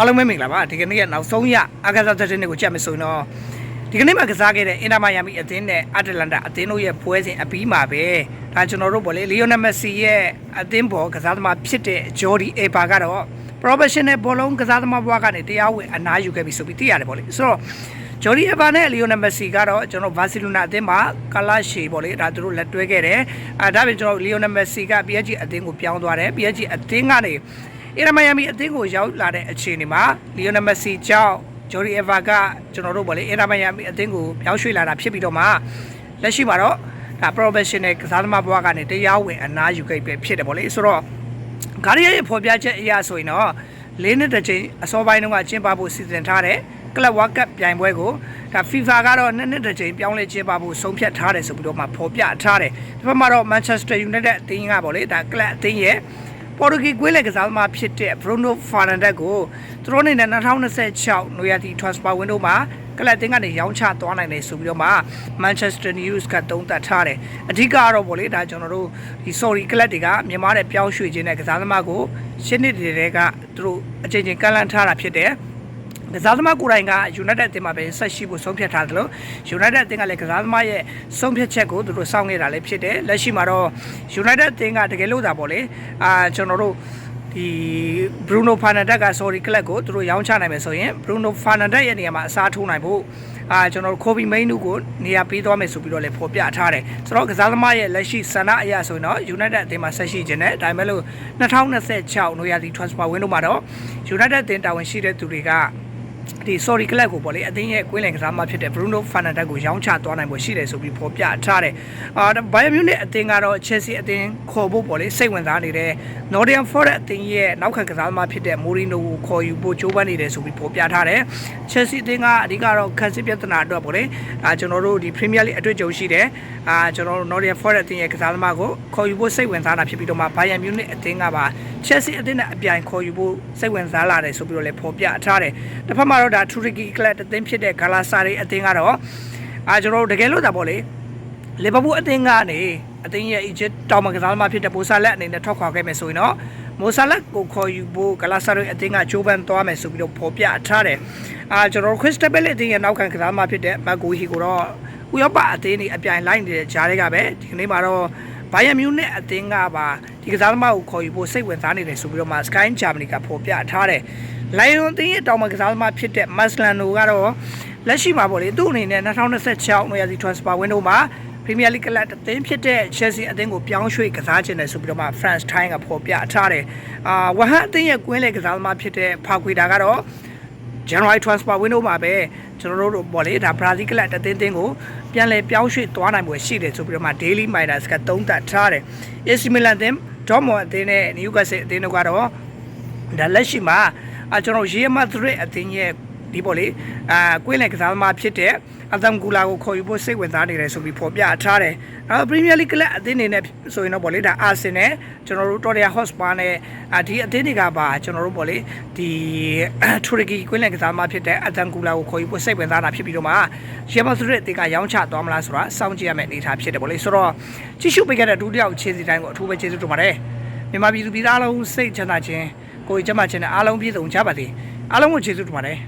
အားလုံးပဲမင်္ဂလာပါဒီကနေ့ကနောက်ဆုံးရအာကာသသတင်းတွေကိုကြည့်မယ်ဆိုရင်တော့ဒီကနေ့မှကစားခဲ့တဲ့အင်တာမိုင်ယာမီအသင်းနဲ့အတလန်တာအသင်းတို့ရဲ့ပွဲစဉ်အပြီးမှာပဲဒါကျွန်တော်တို့ပေါ့လေလီယိုနယ်မက်ဆီရဲ့အသင်းပေါ်ကစားသမားဖြစ်တဲ့ဂျော်ဒီအေဘာကတော့ professional ဘောလုံးကစားသမားဘဝကနေတရားဝင်အနားယူခဲ့ပြီဆိုပြီးသိရတယ်ပေါ့လေဆိုတော့ဂျော်ဒီအေဘာနဲ့လီယိုနယ်မက်ဆီကတော့ကျွန်တော်ဘာစီလိုနာအသင်းမှာကာလာရှီပေါ့လေဒါသူတို့လက်တွဲခဲ့တယ်အဲဒါပြင်ကျွန်တော်လီယိုနယ်မက်ဆီက PSG အသင်းကိုပြောင်းသွားတယ် PSG အသင်းကနေ အီရမိုင်ယာမီအသင်းကိုရောက်လာတဲ့အခြေအနေမှာလီယိုနယ်မက်ဆီကြောင့်ဂျော်ဒီအဗာကကျွန်တော်တို့ဗောလေအီရမိုင်ယာမီအသင်းကိုပြောင်းရွှေ့လာတာဖြစ်ပြီးတော့မှလက်ရှိမှာတော့ဒါ professional ကစားသမားဘဝကနေတရားဝင်အနားယူခဲ့ပဲဖြစ်တယ်ဗောလေဆိုတော့ဂါရီယာရဲ့ဖော်ပြချက်အရဆိုရင်တော့လေးနှစ်တစ်ချိန်အစောပိုင်းတုန်းကကျင်းပဖို့စီစဉ်ထားတဲ့ကလပ်ဝါကပ်ပြိုင်ပွဲကိုဒါ FIFA ကတော့နှစ်နှစ်တစ်ချိန်ပြောင်းလဲကျင်းပဖို့ဆုံးဖြတ်ထားတယ်ဆိုပြီးတော့မှဖော်ပြထားတယ်ဒီဘက်မှာတော့ Manchester United အသင်းကဗောလေဒါကလပ်အသင်းရဲ့ ပေါ်တူဂီကွေးလက်ကစားသမားဖြစ်တဲ့ Bruno Fernandes ကိုသူတို့အနေနဲ့2026နွေရာသီ transfer window မှာကလပ်တင်ကနေရောင်းချသွားနိုင်တယ်ဆိုပြီးတော့မှ Manchester News ကသုံးသပ်ထားတယ်အဓိကကတော့ဗောလေဒါကျွန်တော်တို့ဒီ sorry ကလပ်တွေကမြန်မာတဲ့ပြောင်းရွှေ့ခြင်းတဲ့ကစားသမားကိုရှင်းနှစ်တွေကသူတို့အချိန်ချင်းကန့်လန့်ထားတာဖြစ်တယ်ကစားသမားကိုယ်တိုင်က United အသင်းမှာပဲဆက်ရှိဖို့ဆုံးဖြတ်ထားတယ်လို့ United အသင်းကလည်းကစားသမားရဲ့ဆုံးဖြတ်ချက်ကိုသူတို့စောင့်နေတာလည်းဖြစ်တယ်လက်ရှိမှာတော့ United အသင်းကတကယ်လို့သာပေါ့လေ အာကျွန်တော်တို့ဒီ Bruno Fernandes က sorry club ကိုသူတို့ရောင်းချနိုင်မယ်ဆိုရင် Bruno Fernandes ရဲ့နေရာမှာအစားထိုးနိုင်ဖို့အာကျွန်တော်တို့ Kobe Mainoo ကိုနေရာပေးသွားမယ်ဆိုပြီးတော့လည်းဖော်ပြထားတယ်ဆိုတော့ကစားသမားရဲ့လက်ရှိဆန္ဒအရဆိုရင်တော့ United အသင်းမှာဆက်ရှိခြင်းနဲ့ဒါပေမဲ့လို့2026နွေရာသီ transfer window မှာတော့ United အသင်းတာဝန်ရှိတဲ့သူတွေက ဒီ sorry club ကိုပေါ့လေအသင်းရဲ့ကွင်းလင်ကစားမဖြစ်တဲ့ Bruno Fernandes ကိုရောင်းချသွားနိုင်ဖို့ရှိတယ်ဆိုပြီးဖော်ပြထားတယ်။အာ Bayern Munich အသင်းကတော့ Chelsea အသင်းခေါ်ဖို့ပေါ့လေစိတ်ဝင်စားနေတဲ့ Nottingham Forest အသင်းရဲ့နောက်ခံကစားသမားဖြစ်တဲ့ Mourinho ကိုခေါ်ယူဖို့ကြိုးပမ်းနေတယ်ဆိုပြီးဖော်ပြထားတယ်။ Chelsea အသင်းကအဓိကတော့ခန်းစစ်ပြဿနာအတွက်ပေါ့လေအာကျွန်တော်တို့ဒီ Premier League အတွေ့အကြုံရှိတယ်။အာကျွန်တော်တို့ Nottingham Forest အသင်းရဲ့ကစားသမားကိုခေါ်ယူဖို့စိတ်ဝင်စားတာဖြစ်ပြီးတော့မှ Bayern Munich အသင်းကပါ Chelsea အသင်းနဲ့အပြိုင်ခေါ်ယူဖို့စိတ်ဝင်စားလာတယ်ဆိုပြီးတော့လည်းဖော်ပြထားတယ်။တစ်ဖက်မှာတော့ဒါ Turkey Club အသင်းဖြစ်တဲ့ Galatasaray အသင်းကတော့အာကျွန်တော်တို့တကယ်လို့ဒါပေါ့လေလီဗာပူးအသင်းကနေအသင်းရဲ့ Egypt တောင်မကစားသမားဖြစ်တဲ့မိုဆာလက်အနေနဲ့ထွက်ခွာခဲ့မယ်ဆိုရင်တော့မိုဆာလက်ကိုခေါ်ယူဖို့ Galatasaray အသင်းကဂျိုးပန်သွားမယ်ဆိုပြီးတော့ဖော်ပြထားတယ်။အာကျွန်တော်တို့ Crystal Palace အသင်းရဲ့နောက်ခံကစားသမားဖြစ်တဲ့ Marco Hi ကိုတော့ဥရောပအသင်းတွေအပြိုင်လိုက်နေတဲ့ဂျားတွေကပဲဒီကနေ့မှာတော့ ဘိုင်ယန်မြူးနစ်အသင်းကပါဒီကစားသမားကိုခေါ်ယူဖို့စိတ်ဝင်စားနေတယ်ဆိုပြီးတော့မှ Sky Germany ကဖော်ပြထားတယ်။ Lion အသင်းရဲ့တောင်မကစားသမားဖြစ်တဲ့ Maslano ကတော့လက်ရှိမှာပေါ့လေသူ့အနေနဲ့2026နွေရာသီ transfer window မှာ Premier League ကလပ်အသင်းဖြစ်တဲ့ Chelsea အသင်းကိုပြောင်းရွှေ့ကစားခြင်းတယ်ဆိုပြီးတော့မှ France Time ကဖော်ပြထားတယ်။အာဝဟန်အသင်းရဲ့ကွင်းလေကစားသမားဖြစ်တဲ့ဖာကွေတာကတော့ January transfer window မှာပဲကျွန်တော်တို့ပေါ့လေဒါ Brazil ကလပ်တသင်းတင်းကိုပြန်လဲပြောင်းရွှေ့သွားနိုင်ပွဲရှိတယ်ဆိုပြီးတော့မှ Daily Miners ကသုံးသပ်ထားတယ်။ AC Milan အသင်း Dortmund အသင်းနဲ့ Newcastle အသင်းတို့ကတော့ဒါလက်ရှိမှာအကျွန်တော် Real Madrid အသင်းရဲ့ ဒီပေါ့လေအာကွင်းလေကစားသမားဖြစ်တဲ့အသမ်ဂူလာကိုခေါ်ယူဖို့စိတ်ဝင်စားနေတယ်ဆိုပြီးဖော်ပြထားတယ်။နောက် Premier League ကလပ်အသင်းတွေနဲ့ဆိုရင်တော့ပေါ့လေဒါ Arsenal ကျွန်တော်တို့ Tottenham Hotspur နဲ့အာဒီအသင်းတွေကပါကျွန်တော်တို့ပေါ့လေဒီတူရကီကွင်းလေကစားသမားဖြစ်တဲ့အသမ်ဂူလာကိုခေါ်ယူဖို့စိတ်ဝင်စားတာဖြစ်ပြီးတော့မှ Real Madrid အသင်းကရောင်းချသွားမလားဆိုတာစောင့်ကြည့်ရမယ့်အနေအထားဖြစ်တယ်ပေါ့လေဆိုတော့ကြည့်ရှုပေးခဲ့တဲ့ဒုတိယခြေစီတိုင်းကိုအထူးပဲကျေးဇူးတင်ပါတယ်မြန်မာပြည်သူပြည်သားအားလုံးစိတ်ချမ်းသာခြင်းကိုယ်ကျန်းမာခြင်းနဲ့အားလုံးပြည့်စုံကြပါစေအားလုံးကိုကျေးဇူးတင်ပါတယ်